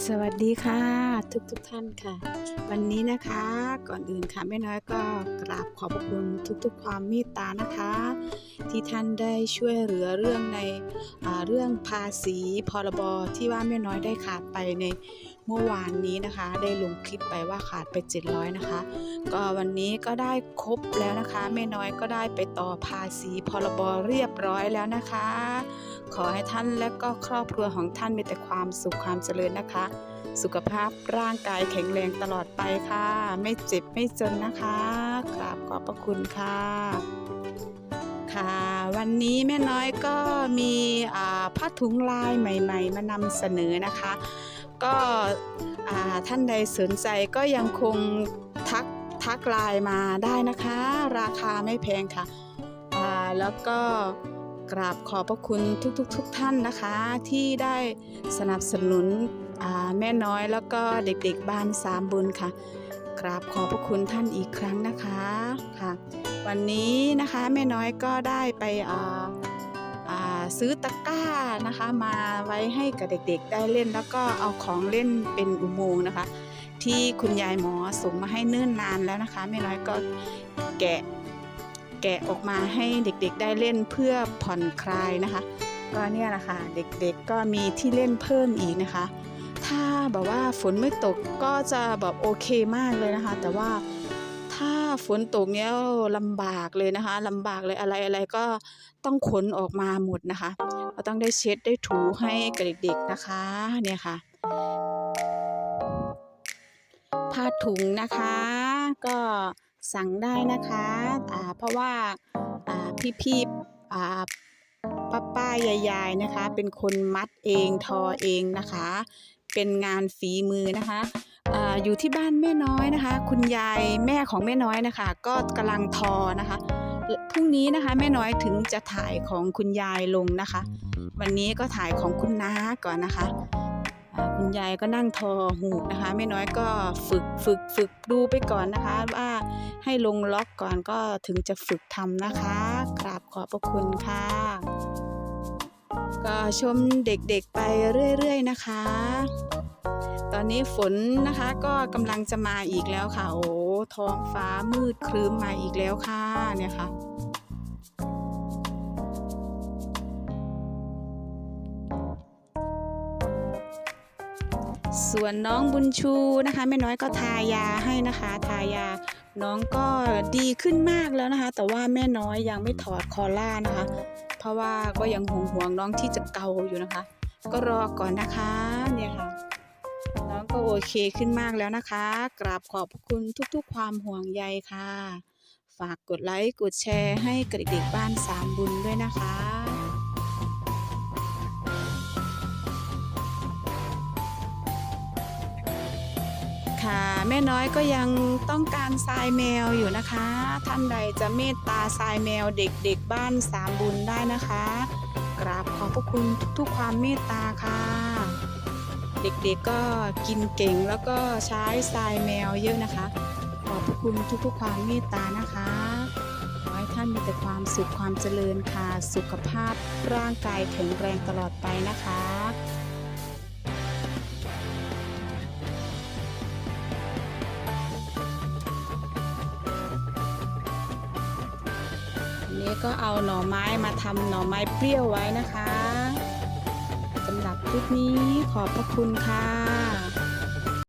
สวัสดีค่ะทุกทุกท่านค่ะ วันนี้นะคะก่อนอื่นค่ะแม่น้อยก็กราบขอบพระคุณทุกๆ ความเมตตานะคะ ที่ท่านได้ช่วยเหลือเรื่องในเรื่องภาษีพรบที่ว่าแม่น้อยได้ขาดไปใน เมื่อวานนี้นะคะ ได้ลงคลิปไปว่าขาดไป 700 นะคะ ก็วันนี้ก็ได้ครบแล้วนะคะแม่น้อยก็ได้ไปต่อภาษีพรบเรียบร้อยแล้วนะคะ ขอให้ท่านและก็ครอบครัวของท่านมีแต่ความสุขความเจริญนะคะ สุขภาพร่างกายแข็งแรงตลอดไปค่ะ ไม่เจ็บไม่จนนะคะกราบขอบพระคุณค่ะค่ะวันนี้แม่น้อยก็มีผ้าถุงลายใหม่ ๆ มานำเสนอนะคะ ก็ท่านใดสนใจก็ยังคงทักทักไลน์มาได้นะคะ ราคาไม่แพงค่ะแล้วก็กราบขอบพระคุณทุกๆทท่านนะคะ ที่ได้สนับสนุนแม่น้อยแล้วก็เด็กๆบ้านสามบุญค่ะ กราบขอบพระคุณท่านอีกครั้งนะคะค่ะ วันนี้นะคะแม่น้อยก็ได้ไปอ่า ซื้อตะกร้านะคะ มาไว้ให้กับเด็กๆได้เล่น แล้วก็เอาของเล่นเป็นอุโมงค์นะคะ ที่คุณยายหมอส่งมาให้เนิ่นนานแล้วนะคะแม่น้อยก็แกะแกะออกมาให้เด็กๆได้เล่นเพื่อผ่อนคลายนะคะ ก็เนี่ยแหละค่ะเด็กๆก็มีที่เล่นเพิ่มอีกนะคะ ถ้าแบบว่าฝนไม่ตกก็จะแบบโอเคมากเลยนะคะ แต่ว่า ถ้าฝนตกเนี้ยลำบากเลยนะคะลำบากเลยอะไรอะไรก็ต้องขนออกมาหมดนะคะก็ต้องได้เช็ดได้ถูให้กับเด็กๆนะคะเนี่ยค่ะผ้าถุงนะคะ ก็สั่งได้นะคะอ่าเพราะว่าอ่าพี่ๆอ่าป้าป้ายายๆนะคะ เป็นคนมัดเองทอเองนะคะ เป็นงานฝีมือนะคะ อาอยู่ที่บ้านแม่น้อยนะคะ คุณยายแม่ของแม่น้อยนะคะ ก็กำลังทอนะคะพรุ่งนี้นะคะแม่น้อยถึงจะถ่ายของคุณยายลงนะคะ วันนี้ก็ถ่ายของคุณน้าก่อนนะคะอ่าคุณยายก็นั่งทอหูกนะคะแม่น้อยก็ฝึกฝึกฝึกดูไปก่อนนะคะ ว่าให้ลงล็อกก่อนก็ถึงจะฝึกทำนะคะกราบขอบพระคุณค่ะ ก็ชมเด็กๆไปเรื่อยๆนะคะ ตอนนี้ฝนนะคะก็กำลังจะมาอีกแล้วค่ะ โอ้ท้องฟ้ามืดครึ้มมาอีกแล้วค่ะเนี่ยค่ะส่วนน้องบุญชูนะคะ แม่น้อยก็ทายาให้นะคะ ทายา น้องก็ดีขึ้นมากแล้วนะคะ แต่ว่าแม่น้อยยังไม่ถอดคอล่านะคะ เพราะว่าก็ยังห่วงห่วงน้องที่จะเกาอยู่นะคะ ก็รอก่อนนะคะเนี่ยค่ะ ก็โอเคขึ้นมากแล้วนะคะ กราบขอบคุณทุกๆ ความห่วงใยค่ะ ฝากกดไลค์ กดแชร์ให้กับเด็กๆบ้านสามบุญด้วยนะคะค่ะแม่น้อยก็ยังต้องการทรายแมวอยู่นะคะ ท่านใดจะเมตตาทรายแมวเด็กๆบ้านสามบุญได้นะคะ กราบขอบพระคุณทุกๆความเมตตาค่ะ เด็กๆก็กินเก่งแล้วก็ใช้ทรายแมวเยอะนะคะ ขอบพระคุณทุกๆความเมตตานะคะขอให้ท่านมีแต่ความสุขความเจริญค่ะ สุขภาพร่างกายแข็งแรงตลอดไปนะคะนี้ก็เอาหน่อไม้มาทำหน่อไม้เปรี้ยวไว้นะคะำหรับคลิปนี้ขอบพระคุณค่ะ